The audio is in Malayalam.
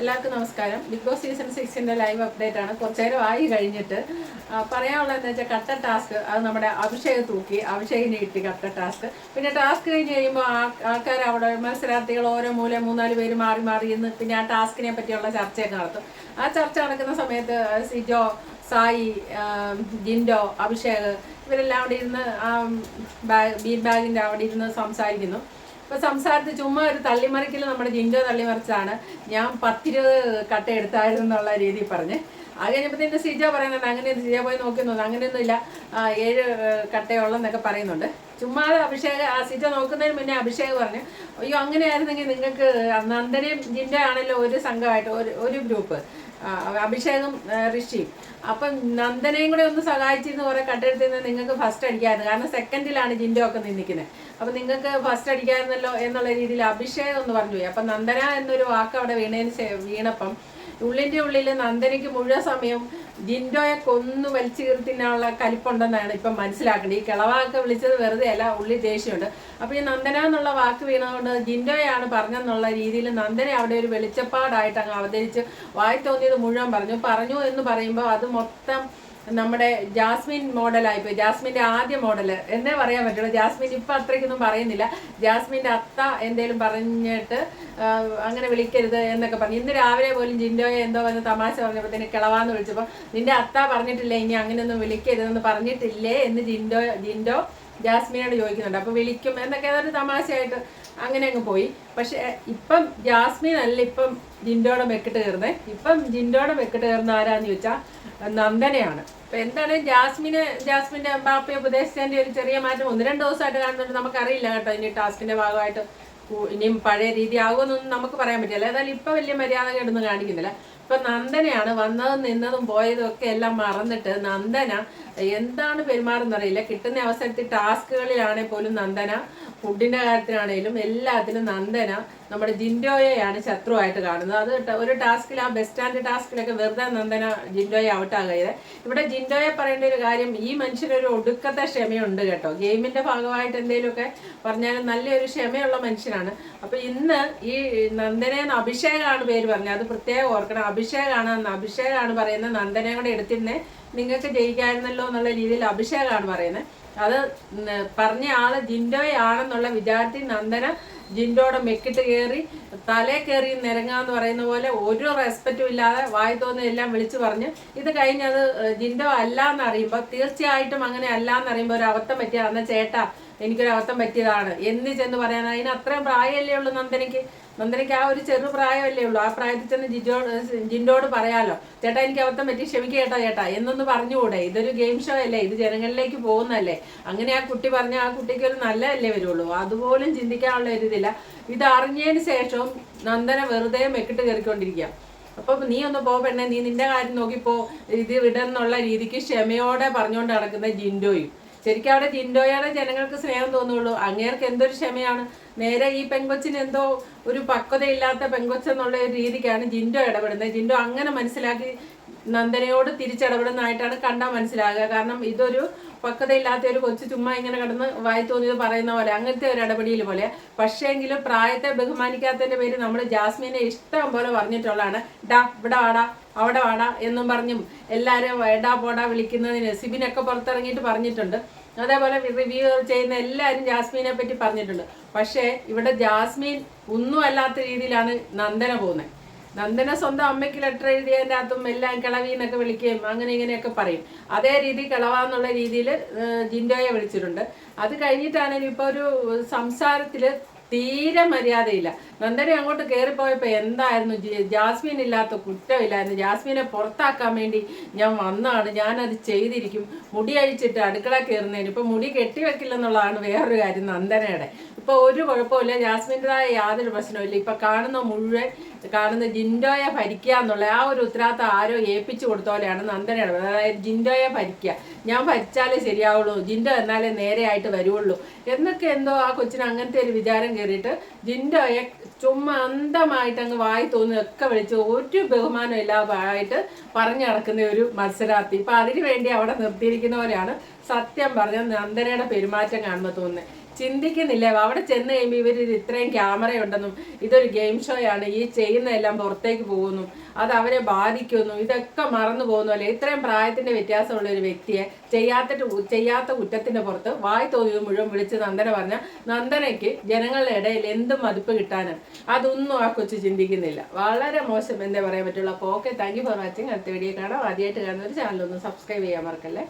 എല്ലാവർക്കും നമസ്കാരം. ബിഗ് ബോസ് സീസൺ സിക്സിന്റെ ലൈവ് അപ്ഡേറ്റ് ആണ്. കുറച്ചു നേരം ആയി കഴിഞ്ഞിട്ട്. പറയാനുള്ളതെന്ന് പറയാനുള്ളത് വെച്ചാൽ കട്ട ടാസ്ക് അത് നമ്മുടെ അഭിഷേക് തൂക്കി. അഭിഷേകിനെ കിട്ടി കട്ട ടാസ്ക് പിന്നെ ടാസ്ക് കഴിഞ്ഞ് കഴിയുമ്പോൾ ആൾക്കാർ അവിടെ മത്സരാർത്ഥികൾ ഓരോ മൂല മൂന്നാൽ പേര് മാറി മാറി ഇന്ന് പിന്നെ ആ ടാസ്കിനെ പറ്റിയുള്ള ചർച്ചയൊക്കെ നടത്തും. ആ ചർച്ച നടക്കുന്ന സമയത്ത് സിജോ സായി ജിൻഡോ അഭിഷേക് ഇവരെല്ലാം അവിടെ ഇരുന്ന് ബീൻ ബാഗിന്റെ അവിടെ ഇരുന്ന് സംസാരിക്കുന്നു. ഇപ്പൊ സംസാരത്തിൽ ചുമ്മാ ഒരു തള്ളിമറിക്കൽ നമ്മുടെ ജിൻഡോ തള്ളിമറിച്ചാണ് ഞാൻ പത്തിരുപത് കട്ട എടുത്തായിരുന്നു എന്നുള്ള രീതിയിൽ പറഞ്ഞ്. അത് എന്റെ സീജ പറയുന്നുണ്ട് അങ്ങനെ സിജ പോയി നോക്കുന്നുണ്ട് അങ്ങനെയൊന്നുമില്ല ഏഴ് കട്ടയുള്ളെന്നൊക്കെ പറയുന്നുണ്ട്. ചുമ്മാ അഭിഷേക് ആ സിജ നോക്കുന്നതിന് മുന്നേ അഭിഷേക് പറഞ്ഞു അയ്യോ അങ്ങനെയായിരുന്നെങ്കിൽ നിങ്ങൾക്ക് നന്ദനയും ജിൻഡോ ആണല്ലോ ഒരു സംഘമായിട്ട് ഒരു ഒരു ഗ്രൂപ്പ്. അഭിഷേകും ഋഷി. അപ്പം നന്ദനയും കൂടെ ഒന്ന് സഹായിച്ചിരുന്ന് കുറെ കട്ടെടുത്തിരുന്ന് നിങ്ങൾക്ക് ഫസ്റ്റ് അടിക്കാമായിരുന്നു കാരണം സെക്കൻഡിലാണ് ജിൻഡോ ഒക്കെ നിന്നിക്കുന്നത് അപ്പം നിങ്ങൾക്ക് ഫസ്റ്റ് അടിക്കാമായിരുന്നല്ലോ എന്നുള്ള രീതിയിൽ അഭിഷേകം എന്ന് പറഞ്ഞു പോയി. അപ്പം നന്ദന എന്നൊരു വാക്ക് അവിടെ വീണതിന് വീണപ്പം ഉള്ളിന്റെ ഉള്ളിൽ നന്ദനയ്ക്ക് മുഴുവൻ സമയം ജിൻഡോയെ കൊന്നു വലിച്ചു കീർത്തിനുള്ള കലിപ്പുണ്ടെന്നാണ് ഇപ്പം മനസ്സിലാക്കേണ്ടത്. ഈ കിളവാക്ക് വിളിച്ചത് വെറുതെ അല്ല ഉള്ളി ദേഷ്യമുണ്ട്. അപ്പോൾ ഈ നന്ദന എന്നുള്ള വാക്ക് വീണതുകൊണ്ട് ജിൻഡോയാണ് പറഞ്ഞെന്നുള്ള രീതിയിൽ നന്ദന അവിടെ ഒരു വെളിച്ചപ്പാടായിട്ട് അങ്ങ് അവതരിച്ച് വായി തോന്നിയത് മുഴുവൻ പറഞ്ഞു. പറഞ്ഞു എന്ന് പറയുമ്പോൾ അത് മൊത്തം നമ്മുടെ ജാസ്മിൻ മോഡലായിപ്പോയി. ജാസ്മിന്റെ ആദ്യ മോഡൽ എന്നേ പറയാൻ പറ്റുള്ളൂ. ജാസ്മിൻ ഇപ്പൊ അത്രയ്ക്കൊന്നും പറയുന്നില്ല. ജാസ്മിന്റെ അത്ത എന്തേലും പറഞ്ഞിട്ട് അങ്ങനെ വിളിക്കരുത് എന്നൊക്കെ പറഞ്ഞു. ഇന്ന് രാവിലെ പോലും ജിൻഡോയെ എന്തോ വന്ന് തമാശ പറഞ്ഞപ്പോഴത്തേന് കിളവാന്ന് വിളിച്ചപ്പോൾ നിന്റെ അത്ത പറഞ്ഞിട്ടില്ലേ? ഇനി അങ്ങനെയൊന്നും വിളിക്കരുതെന്ന് പറഞ്ഞിട്ടില്ലേ? എന്ന് ജിൻഡോ ജിൻഡോ ജാസ്മിനോട് ചോദിക്കുന്നുണ്ട്. അപ്പൊ വിളിക്കും എന്നൊക്കെ അതൊരു തമാശയായിട്ട് അങ്ങനെ അങ്ങ് പോയി. പക്ഷെ ഇപ്പം ജാസ്മിൻ അല്ല ഇപ്പം ജിൻഡോടെ മെക്കിട്ട് കയറുന്നത് ഇപ്പം ജിൻഡോടെ മെക്കിട്ട് കയറുന്ന ആരാന്ന് ചോദിച്ചാൽ നന്ദനയാണ്. അപ്പൊ എന്താണ് ജാസ്മിന് ജാസ്മിന്റെ ബാപ്പയെ ഉപദേശിച്ചതിന്റെ ഒരു ചെറിയ മാറ്റം ഒന്ന് രണ്ട് ദിവസമായിട്ട് കാണുന്നുണ്ട്. നമുക്കറിയില്ല കേട്ടോ ഇനി ടാസ്കിന്റെ ഭാഗമായിട്ട് ഇനിയും പഴയ രീതി ആകുമെന്നൊന്നും നമുക്ക് പറയാൻ പറ്റില്ല. ഏതായാലും ഇപ്പൊ വലിയ മര്യാദ കേട്ടൊന്നും കാണിക്കുന്നില്ല. ഇപ്പൊ നന്ദനയാണ് വന്നതും നിന്നതും പോയതും ഒക്കെ എല്ലാം മറന്നിട്ട് നന്ദന എന്താണ് പെരുമാറുന്നറിയില്ല. കിട്ടുന്ന അവസരത്തിൽ ടാസ്കുകളിലാണെങ്കിൽ പോലും നന്ദന ഫുഡിന്റെ കാര്യത്തിലാണെങ്കിലും എല്ലാത്തിനും നന്ദന. നമ്മുടെ ജിൻഡോയെയാണ് ശത്രുവായിട്ട് കാണുന്നത്. അത് ഒരു ടാസ്കിൽ ആ ബെസ്റ്റ് സ്റ്റാൻഡ് ടാസ്കിലൊക്കെ വെറുതെ നന്ദന ജിൻഡോയെ ഔട്ടാകരുത് ഇവിടെ ജിൻഡോയെ പറയേണ്ട ഒരു കാര്യം ഈ മനുഷ്യനൊരു ഒടുക്കത്തെ ക്ഷമയുണ്ട് കേട്ടോ. ഗെയിമിന്റെ ഭാഗമായിട്ട് എന്തെങ്കിലുമൊക്കെ പറഞ്ഞാലും നല്ലൊരു ക്ഷമയുള്ള മനുഷ്യനാണ്. അപ്പൊ ഇന്ന് ഈ നന്ദനെന്ന് അഭിഷേകാണ് പേര് പറഞ്ഞത്. അത് പ്രത്യേകം ഓർക്കണം. അഭിഷേകാണ് അഭിഷേകാണ് പറയുന്നത് നന്ദനെ കൂടെ എടുത്തിരുന്നേ. നിങ്ങൾക്ക് ജയിക്കായിരുന്നല്ലോ എന്നുള്ള രീതിയിൽ അഭിഷേകാണ് പറയുന്നത്. അത് പറഞ്ഞ ആൾ ജിൻഡോയാണെന്നുള്ള വിചാരത്തിൽ നന്ദന ജിൻഡോടെ മെക്കിട്ട് കയറി തലേ കയറി നിരങ്ങാന്ന് പറയുന്ന പോലെ ഒരു റെസ്പെക്റ്റും ഇല്ലാതെ വായി തോന്നിയെല്ലാം വിളിച്ചു പറഞ്ഞ് ഇത് കഴിഞ്ഞത് ജിൻഡോ അല്ല എന്നറിയുമ്പോൾ തീർച്ചയായിട്ടും അങ്ങനെ അല്ല എന്നറിയുമ്പോൾ ഒരു അബദ്ധം പറ്റിയ ചേട്ടാ എനിക്കൊരു അബദ്ധം പറ്റിയതാണ്. എന്ന് ചെന്ന് പറയാൻ അതിന് അത്രയും പ്രായമല്ലേ ഉള്ളൂ നന്ദനയ്ക്ക്? നന്ദനയ്ക്ക് ആ ഒരു ചെറു പ്രായമല്ലേ ഉള്ളൂ. ആ പ്രായത്തിൽ ചെന്ന് ജിജോ ജിൻഡോട് പറയാലോ ചേട്ടാ എനിക്ക് അബദ്ധം പറ്റി ക്ഷമിക്കുക ചേട്ടാ എന്നൊന്ന് പറഞ്ഞുകൂടെ? ഇതൊരു ഗെയിം ഷോ അല്ലേ? ഇത് ജനങ്ങളിലേക്ക് പോകുന്നല്ലേ അങ്ങനെ ആ കുട്ടി പറഞ്ഞ ആ കുട്ടിക്ക് ഒരു നല്ലതല്ലേ വരുള്ളൂ? അതുപോലും ചിന്തിക്കാനുള്ള ഒരു ഇതില്ല. ഇത് അറിഞ്ഞതിന് ശേഷവും നന്ദന വെറുതെ മെക്കിട്ട് കയറിക്കൊണ്ടിരിക്കുക അപ്പൊ നീ ഒന്ന് പോ പെണ്ണെ നീ നിന്റെ കാര്യം നോക്കിപ്പോ ഇത് വിടെന്നുള്ള രീതിക്ക് ക്ഷമയോടെ പറഞ്ഞുകൊണ്ട് നടക്കുന്ന ജിൻഡോയും. ശരിക്കും അവിടെ ജിൻഡോയുടെ ജനങ്ങൾക്ക് സ്നേഹം തോന്നുള്ളൂ. അങ്ങേർക്ക് എന്തൊരു ക്ഷമയാണ്. നേരെ ഈ പെങ്കൊച്ചിന് എന്തോ ഒരു പക്വതയില്ലാത്ത പെങ്കൊച്ചെന്നുള്ള രീതിക്കാണ് ജിൻഡോ ഇടപെടുന്നത്. ജിൻഡോ അങ്ങനെ മനസ്സിലാക്കി നന്ദനയോട് തിരിച്ചിടപെടുന്നതായിട്ടാണ് കണ്ടാൽ മനസ്സിലാകുക. കാരണം ഇതൊരു പക്വതയില്ലാത്ത ഒരു കൊച്ചു ചുമ്മാ ഇങ്ങനെ കിടന്ന് വായി തോന്നിയത് പറയുന്ന പോലെ അങ്ങനത്തെ ഒരു ഇടപെടിയിൽ പോലെ. പക്ഷേങ്കിലും പ്രായത്തെ ബഹുമാനിക്കാത്തതിന്റെ പേര് നമ്മൾ ജാസ്മിനെ ഇഷ്ടം പോലെ പറഞ്ഞിട്ടുള്ളതാണ്. ഡാ ഇവിടെ വാടാ അവിടെ വാടാ എന്നും പറഞ്ഞും എല്ലാവരും എടാ പോടാ വിളിക്കുന്നതിന് സിബിനൊക്കെ പുറത്തിറങ്ങിയിട്ട് പറഞ്ഞിട്ടുണ്ട്. അതേപോലെ റിവ്യൂ ചെയ്യുന്ന എല്ലാവരും ജാസ്മീനെ പറ്റി പറഞ്ഞിട്ടുണ്ട്. പക്ഷേ ഇവിടെ ജാസ്മിൻ ഒന്നും അല്ലാത്ത രീതിയിലാണ് നന്ദന പോകുന്നത് നന്ദന സ്വന്തം അമ്മയ്ക്ക് ലെറ്റർ എഴുതിയതിന്റെ അകത്തും എല്ലാം കിളവി എന്നൊക്കെ വിളിക്കുകയും അങ്ങനെ ഇങ്ങനെയൊക്കെ പറയും. അതേ രീതി കിളവാന്നുള്ള രീതിയിൽ ജിൻഡോയെ വിളിച്ചിട്ടുണ്ട്. അത് കഴിഞ്ഞിട്ടാണെങ്കിലും ഇപ്പോൾ ഒരു സംസാരത്തിൽ തീരെ മര്യാദയില്ല. നന്ദന അങ്ങോട്ട് കയറിപ്പോയപ്പോൾ എന്തായിരുന്നു ജാസ്മിൻ ഇല്ലാത്ത കുറ്റമില്ലായിരുന്നു. ജാസ്മിനെ പുറത്താക്കാൻ വേണ്ടി ഞാൻ വന്നാണ്. ഞാനത് ചെയ്തിരിക്കും. മുടി അഴിച്ചിട്ട് അടുക്കള കയറുന്നതിന് ഇപ്പം മുടി കെട്ടിവെക്കില്ലെന്നുള്ളതാണ് വേറൊരു കാര്യം നന്ദനയുടെ. ഇപ്പോൾ ഒരു കുഴപ്പമില്ല. ജാസ്മിന്റെതായ യാതൊരു പ്രശ്നമില്ല ഇപ്പം കാണുന്ന മുഴുവൻ കാണുന്ന ജിൻഡോയെ ഭരിക്കുക എന്നുള്ള ആ ഒരു ഉത്തരവാദിത്തം ആരോ ഏൽപ്പിച്ചു കൊടുത്ത പോലെയാണ് നന്ദനയുടെ അതായത് ജിൻഡോയെ ഭരിക്കുക. ഞാൻ ഭരിച്ചാലേ ശരിയാവുള്ളൂ. ജിൻഡോ എന്നാലേ നേരെയായിട്ട് വരുവുള്ളൂ. എന്നൊക്കെ എന്തോ ആ കൊച്ചിന് അങ്ങനത്തെ ഒരു വിചാരം കയറിയിട്ട് ജിൻഡോയെ ചുമ്മാ അന്ധമായിട്ട് അങ്ങ് വായി തോന്നുന്നതൊക്കെ വിളിച്ച് ഒരു ബഹുമാനം ഇല്ലാതായിട്ട് പറഞ്ഞു നടക്കുന്ന ഒരു മത്സരാർത്ഥി. ഇപ്പൊ അതിനു വേണ്ടി അവിടെ നിർത്തിയിരിക്കുന്ന പോലെയാണ് സത്യം പറഞ്ഞ നന്ദനയുടെ പെരുമാറ്റം കാണുമ്പോൾ തോന്നുന്നത്. ചിന്തിക്കുന്നില്ല? അവിടെ ചെന്ന് കഴിയുമ്പോൾ ഇവർ ഇത്രയും ക്യാമറ ഉണ്ടെന്നും ഇതൊരു ഗെയിം ഷോയാണ് ഈ ചെയ്യുന്നതെല്ലാം പുറത്തേക്ക് പോകുന്നു. അത് അവരെ ബാധിക്കുന്നു. ഇതൊക്കെ മറന്നു പോകുന്നു അല്ലെ? ഇത്രയും പ്രായത്തിന്റെ വ്യത്യാസമുള്ള ഒരു വ്യക്തിയെ ചെയ്യാത്ത ചെയ്യാത്ത കുറ്റത്തിന്റെ പുറത്ത് വായി തോന്നിയത് മുഴുവൻ വിളിച്ച് നന്ദന പറഞ്ഞ നന്ദനയ്ക്ക് ജനങ്ങളുടെ ഇടയിൽ എന്ത് മതിപ്പ് കിട്ടാനും അതൊന്നും ആ കൊച്ചു ചിന്തിക്കുന്നില്ല. വളരെ മോശം എന്തേ പറയാൻ പറ്റുള്ളൂ. അപ്പോൾ okay thank you for watching അടുത്ത വീഡിയോ കാണാം. ആദ്യമായിട്ട് കാണുന്ന ഒരു ചാനൽ ഒന്ന് സബ്സ്ക്രൈബ് ചെയ്യാൻ മറക്കല്ലേ?